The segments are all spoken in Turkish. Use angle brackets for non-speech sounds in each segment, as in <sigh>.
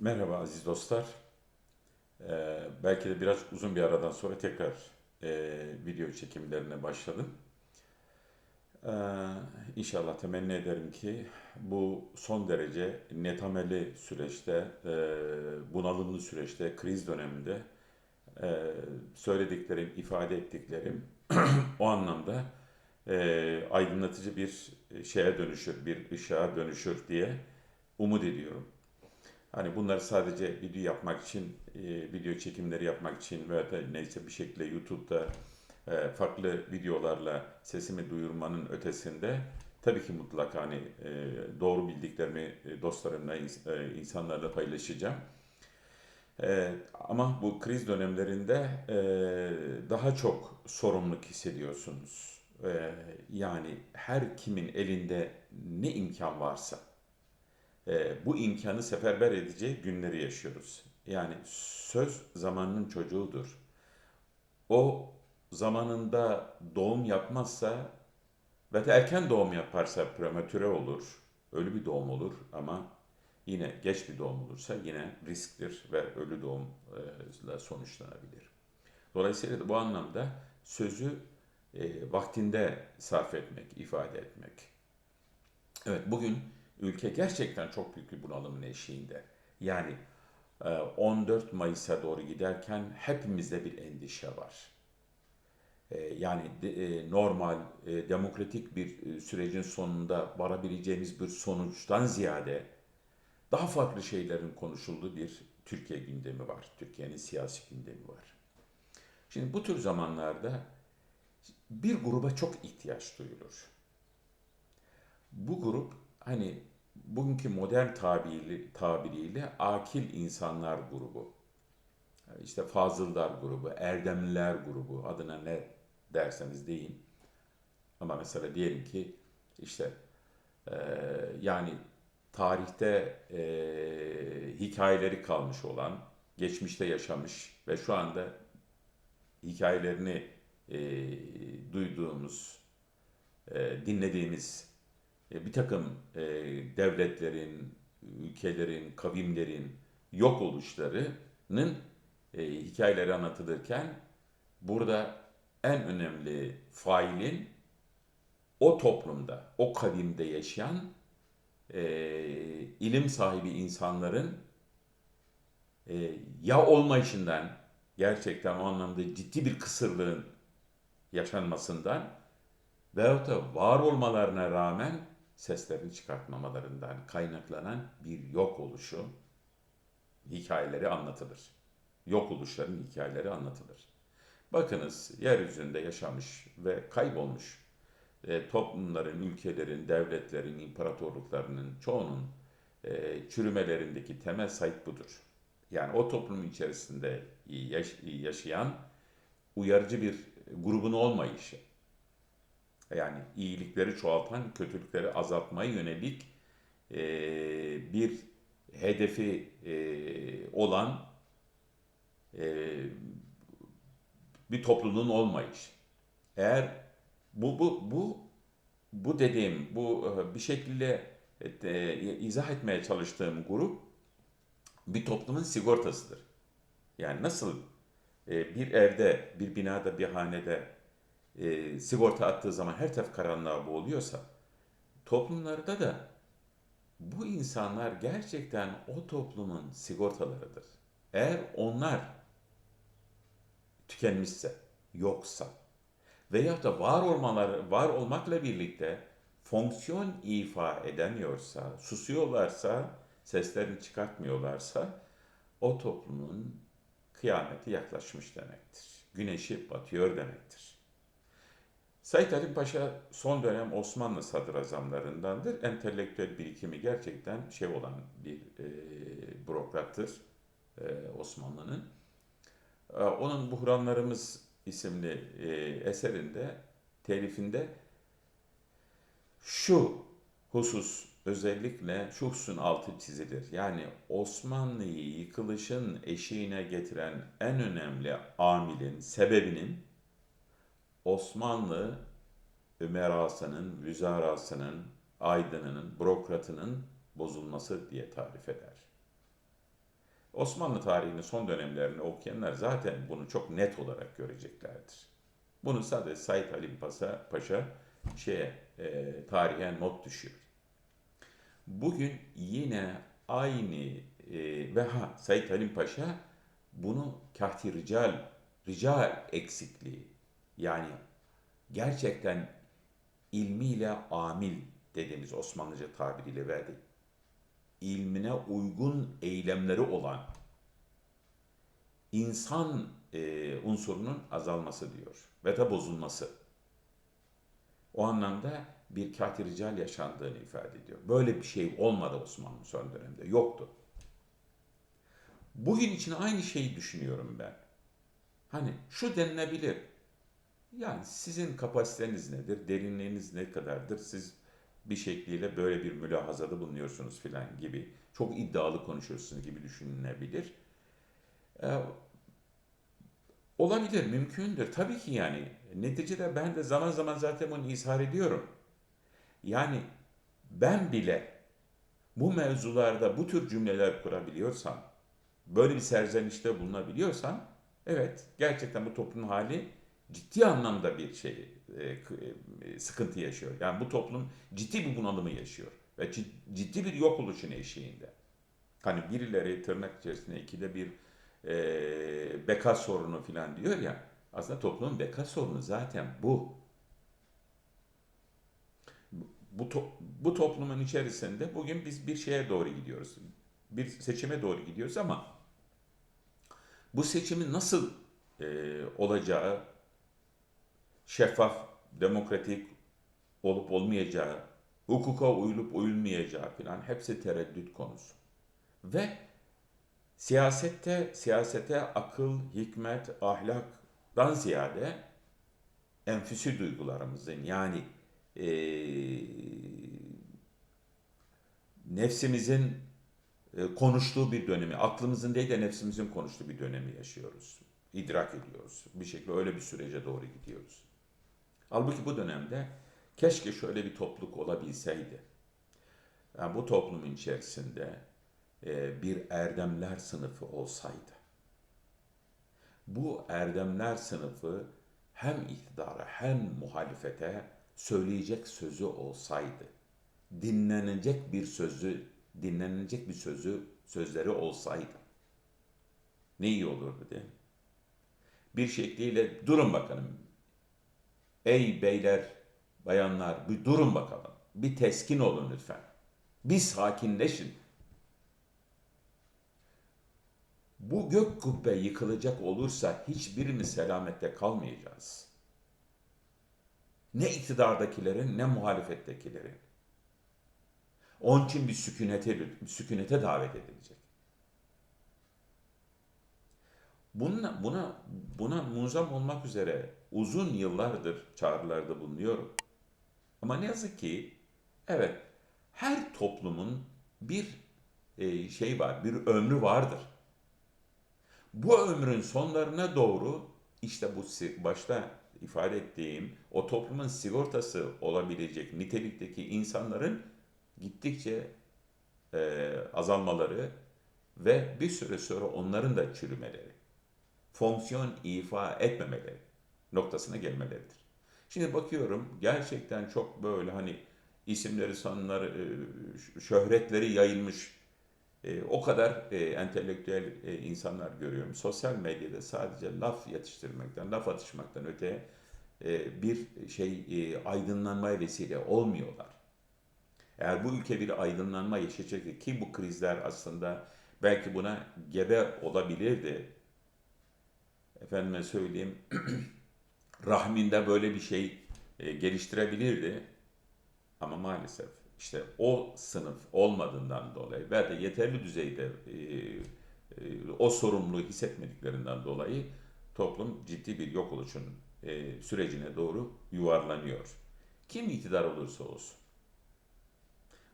Merhaba aziz dostlar. Ee, belki de biraz uzun bir aradan sonra tekrar e, video çekimlerine başladım. Ee, inşallah temenni ederim ki bu son derece netameli süreçte, e, bunalımlı süreçte, kriz döneminde e, söylediklerim, ifade ettiklerim <clears throat> o anlamda e, aydınlatıcı bir şeye dönüşür, bir ışığa dönüşür diye umut ediyorum. Hani bunları sadece video yapmak için, e, video çekimleri yapmak için veya da neyse bir şekilde YouTube'da e, farklı videolarla sesimi duyurmanın ötesinde tabii ki mutlaka hani e, doğru bildiklerimi dostlarımla, ins- insanlarla paylaşacağım. Ama bu kriz dönemlerinde daha çok sorumluluk hissediyorsunuz. Yani her kimin elinde ne imkan varsa e, bu imkanı seferber edeceği günleri yaşıyoruz. Yani söz zamanının çocuğudur. O zamanında doğum yapmazsa ve erken doğum yaparsa prematüre olur. Ölü bir doğum olur ama yine geç bir doğum olursa yine risktir ve ölü doğumla sonuçlanabilir. Dolayısıyla bu anlamda sözü e, vaktinde sarf etmek, ifade etmek. Evet bugün ülke gerçekten çok büyük bir bunalımın eşiğinde. Yani e, 14 Mayıs'a doğru giderken hepimizde bir endişe var. E, Yani e, normal, e, demokratik bir e, sürecin sonunda varabileceğimiz bir sonuçtan ziyade daha farklı şeylerin konuşulduğu bir Türkiye gündemi var. Türkiye'nin siyasi gündemi var. Şimdi bu tür zamanlarda bir gruba çok ihtiyaç duyulur. Bu grup hani bugünkü modern tabiri, tabiriyle akil insanlar grubu. İşte Fazıldar grubu, Erdemliler grubu adına ne derseniz deyin. Ama mesela diyelim ki işte eee, yani tarihte eee, hikayeleri kalmış olan, geçmişte yaşamış ve şu anda hikayelerini eee, duyduğumuz, eee, dinlediğimiz e, bir takım e, devletlerin, ülkelerin, kavimlerin yok oluşlarının e, hikayeleri anlatılırken burada en önemli failin o toplumda, o kavimde yaşayan e, ilim sahibi insanların e, ya olmayışından gerçekten o anlamda ciddi bir kısırlığın yaşanmasından veyahut da var olmalarına rağmen seslerini çıkartmamalarından kaynaklanan bir yok oluşu hikayeleri anlatılır. Yok oluşların hikayeleri anlatılır. Bakınız yeryüzünde yaşamış ve kaybolmuş e, toplumların, ülkelerin, devletlerin, imparatorluklarının çoğunun e, çürümelerindeki temel sayık budur. Yani o toplumun içerisinde yaş- yaşayan uyarıcı bir grubun olmayışı. Yani iyilikleri çoğaltan, kötülükleri azaltmaya yönelik e, bir hedefi e, olan e, bir topluluğun olmayışı. Eğer bu bu bu bu dediğim bu e, bir şekilde e, izah etmeye çalıştığım grup bir toplumun sigortasıdır. Yani nasıl e, bir evde, bir binada, bir hanede e, sigorta attığı zaman her taraf karanlığa boğuluyorsa toplumlarda da bu insanlar gerçekten o toplumun sigortalarıdır. Eğer onlar tükenmişse, yoksa veyahut da var olmaları, var olmakla birlikte fonksiyon ifa edemiyorsa, susuyorlarsa, seslerini çıkartmıyorlarsa o toplumun kıyameti yaklaşmış demektir. Güneşi batıyor demektir. Said Halim Paşa son dönem Osmanlı sadrazamlarındandır. Entelektüel birikimi gerçekten şey olan bir e, bürokrattır e, Osmanlı'nın. E, onun Buhranlarımız isimli e, eserinde, telifinde şu husus özellikle şu hususun altı çizilir. Yani Osmanlı'yı yıkılışın eşiğine getiren en önemli amilin, sebebinin Osmanlı ümerasının, vüzarasının, aydınının, bürokratının bozulması diye tarif eder. Osmanlı tarihinin son dönemlerini okuyanlar zaten bunu çok net olarak göreceklerdir. Bunu sadece Said Halim Paşa, Paşa şeye, e, tarihe not düşüyor. Bugün yine aynı e, ve ha Said Halim Paşa bunu kahti rical, rical eksikliği yani gerçekten ilmiyle amil dediğimiz Osmanlıca tabiriyle verdi. İlmine uygun eylemleri olan insan e, unsurunun azalması diyor ve de bozulması. O anlamda bir kâti yaşandığını ifade ediyor. Böyle bir şey olmadı Osmanlı son dönemde. Yoktu. Bugün için aynı şeyi düşünüyorum ben. Hani şu denilebilir. Yani sizin kapasiteniz nedir? Derinliğiniz ne kadardır? Siz bir şekliyle böyle bir mülahazada bulunuyorsunuz filan gibi. Çok iddialı konuşuyorsunuz gibi düşünülebilir. Ee, olabilir, mümkündür. Tabii ki yani. Neticede ben de zaman zaman zaten bunu izhar ediyorum. Yani ben bile bu mevzularda bu tür cümleler kurabiliyorsam, böyle bir serzenişte bulunabiliyorsam, evet gerçekten bu toplumun hali ciddi anlamda bir şey e, e, sıkıntı yaşıyor. Yani bu toplum ciddi bir bunalımı yaşıyor ve ciddi bir yok oluşun eşiğinde. Hani birileri tırnak içerisinde ikide bir e, beka sorunu falan diyor ya. Aslında toplumun beka sorunu zaten bu. Bu, to, bu toplumun içerisinde bugün biz bir şeye doğru gidiyoruz. Bir seçime doğru gidiyoruz ama bu seçimin nasıl e, olacağı şeffaf, demokratik olup olmayacağı, hukuka uyulup uyulmayacağı falan hepsi tereddüt konusu. Ve siyasette, siyasete akıl, hikmet, ahlaktan ziyade enfüsi duygularımızın yani e, nefsimizin e, konuştuğu bir dönemi, aklımızın değil de nefsimizin konuştuğu bir dönemi yaşıyoruz. İdrak ediyoruz. Bir şekilde öyle bir sürece doğru gidiyoruz. Halbuki bu dönemde keşke şöyle bir topluluk olabilseydi. Yani bu toplumun içerisinde e, bir erdemler sınıfı olsaydı. Bu erdemler sınıfı hem iktidara hem muhalefete söyleyecek sözü olsaydı, dinlenecek bir sözü, dinlenecek bir sözü, sözleri olsaydı ne iyi olurdu değil mi? Bir şekliyle durun bakalım Ey beyler, bayanlar bir durun bakalım. Bir teskin olun lütfen. Bir sakinleşin. Bu gök kubbe yıkılacak olursa hiçbirimiz selamette kalmayacağız. Ne iktidardakilerin ne muhalefettekilerin. Onun için bir sükunete, bir sükunete davet edilecek. Buna, buna, buna munzam olmak üzere uzun yıllardır çağrılarda bulunuyorum. Ama ne yazık ki evet her toplumun bir e, şey var, bir ömrü vardır. Bu ömrün sonlarına doğru işte bu başta ifade ettiğim o toplumun sigortası olabilecek nitelikteki insanların gittikçe e, azalmaları ve bir süre sonra onların da çürümeleri fonksiyon ifa etmemeleri noktasına gelmeleridir. Şimdi bakıyorum gerçekten çok böyle hani isimleri, sanları, e, şöhretleri yayılmış e, o kadar e, entelektüel insanlar görüyorum. Sosyal medyada sadece laf yetiştirmekten, laf atışmaktan öte bir şey aydınlanmaya vesile olmuyorlar. Eğer bu ülke bir aydınlanma yaşayacak ki bu krizler aslında belki buna gebe olabilirdi efendime söyleyeyim <clears throat> rahminde böyle bir şey e, geliştirebilirdi. Ama maalesef işte o sınıf olmadığından dolayı ve de yeterli düzeyde e, e, o sorumluluğu hissetmediklerinden dolayı toplum ciddi bir yok oluşun sürecine doğru yuvarlanıyor. Kim iktidar olursa olsun.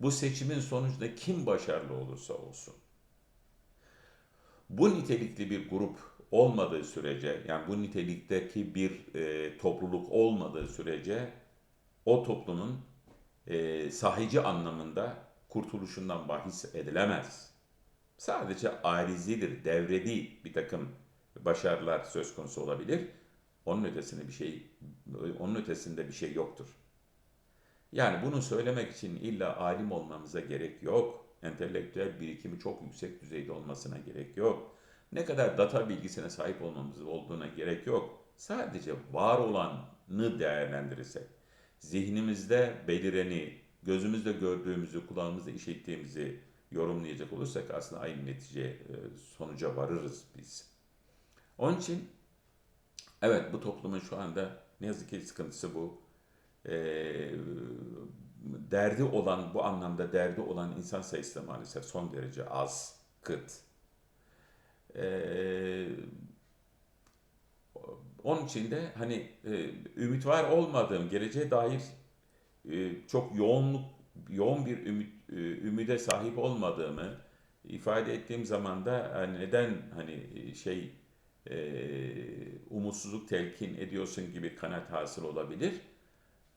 Bu seçimin sonucunda kim başarılı olursa olsun. Bu nitelikli bir grup olmadığı sürece, yani bu nitelikteki bir e, topluluk olmadığı sürece o toplumun e, sahici anlamında kurtuluşundan bahis edilemez. Sadece arizidir, devrevi bir takım başarılar söz konusu olabilir. Onun ötesinde bir şey, onun ötesinde bir şey yoktur. Yani bunu söylemek için illa alim olmamıza gerek yok. Entelektüel birikimi çok yüksek düzeyde olmasına gerek yok. Ne kadar data bilgisine sahip olmamız olduğuna gerek yok. Sadece var olanı değerlendirirsek, zihnimizde belireni, gözümüzde gördüğümüzü, kulağımızda işittiğimizi yorumlayacak olursak aslında aynı netice e, sonuca varırız biz. Onun için evet bu toplumun şu anda ne yazık ki sıkıntısı bu. Ee, derdi olan bu anlamda derdi olan insan sayısı da maalesef son derece az, kıt. Ee, onun için de hani e, ümit var olmadığım geleceğe dair e, çok yoğunluk yoğun bir ümit e, ümide sahip olmadığımı ifade ettiğim zaman da hani neden hani şey e, umutsuzluk telkin ediyorsun gibi kanaat hasıl olabilir.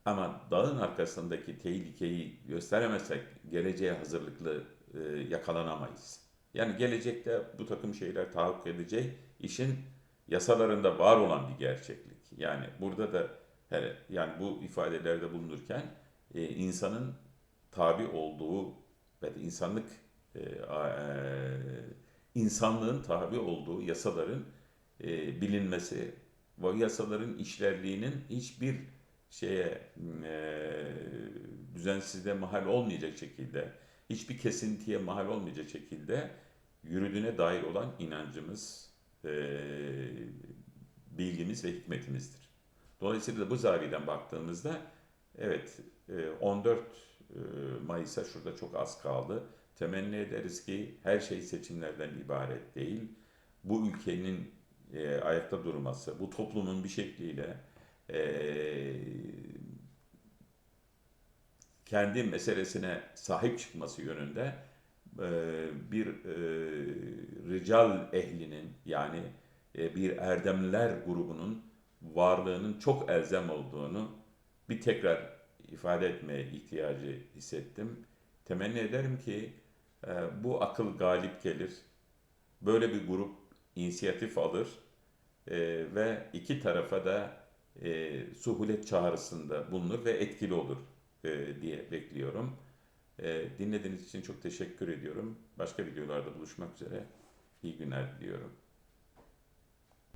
Ama dağın arkasındaki tehlikeyi gösteremezsek geleceğe hazırlıklı e, yakalanamayız. Yani gelecekte bu takım şeyler tahakkuk edecek işin yasalarında var olan bir gerçeklik. Yani burada da hele yani bu ifadelerde bulunurken e, insanın tabi olduğu ve de insanlık e, e, insanlığın tabi olduğu yasaların e, bilinmesi ve yasaların işlerliğinin hiçbir şeye e, düzensizliğe mahal olmayacak şekilde hiçbir kesintiye mahal olmayacak şekilde yürüdüğüne dair olan inancımız, e, bilgimiz ve hikmetimizdir. Dolayısıyla bu zaviyeden baktığımızda evet e, 14 e, Mayıs'a şurada çok az kaldı. Temenni ederiz ki her şey seçimlerden ibaret değil. Bu ülkenin e, ayakta durması, bu toplumun bir şekliyle e, kendi meselesine sahip çıkması yönünde e, bir e, rical ehlinin yani e, bir erdemliler grubunun varlığının çok elzem olduğunu bir tekrar ifade etmeye ihtiyacı hissettim. Temenni ederim ki bu akıl galip gelir. Böyle bir grup inisiyatif alır ve iki tarafa da suhulet çağrısında bulunur ve etkili olur e, diye bekliyorum. E, dinlediğiniz için çok teşekkür ediyorum. Başka videolarda buluşmak üzere. İyi günler diliyorum.